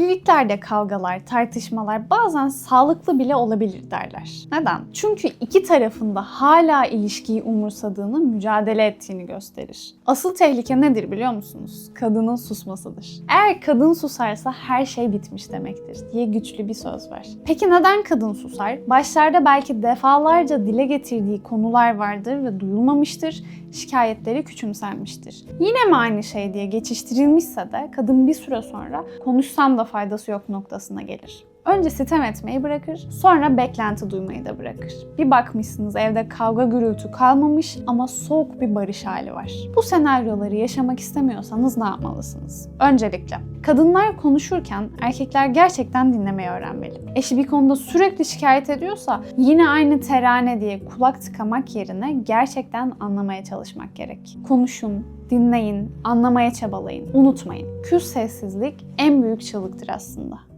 Evliliklerde kavgalar, tartışmalar bazen sağlıklı bile olabilir derler. Neden? Çünkü iki tarafında hala ilişkiyi umursadığını, mücadele ettiğini gösterir. Asıl tehlike nedir biliyor musunuz? Kadının susmasıdır. Eğer kadın susarsa her şey bitmiş demektir diye güçlü bir söz var. Peki neden kadın susar? Başlarda belki defalarca dile getirdiği konular vardır ve duyulmamıştır, şikayetleri küçümsenmiştir. Yine mi aynı şey diye geçiştirilmişse de kadın bir süre sonra konuşsam da faydası yok noktasına gelir. Önce sitem etmeyi bırakır, sonra beklenti duymayı da bırakır. Bir bakmışsınız evde kavga gürültü kalmamış ama soğuk bir barış hali var. Bu senaryoları yaşamak istemiyorsanız ne yapmalısınız? Öncelikle, kadınlar konuşurken erkekler gerçekten dinlemeyi öğrenmeli. Eşi bir konuda sürekli şikayet ediyorsa yine aynı terane diye kulak tıkamak yerine gerçekten anlamaya çalışmak gerek. Konuşun, dinleyin, anlamaya çabalayın. Unutmayın, küs sessizlik en büyük çığlıktır aslında.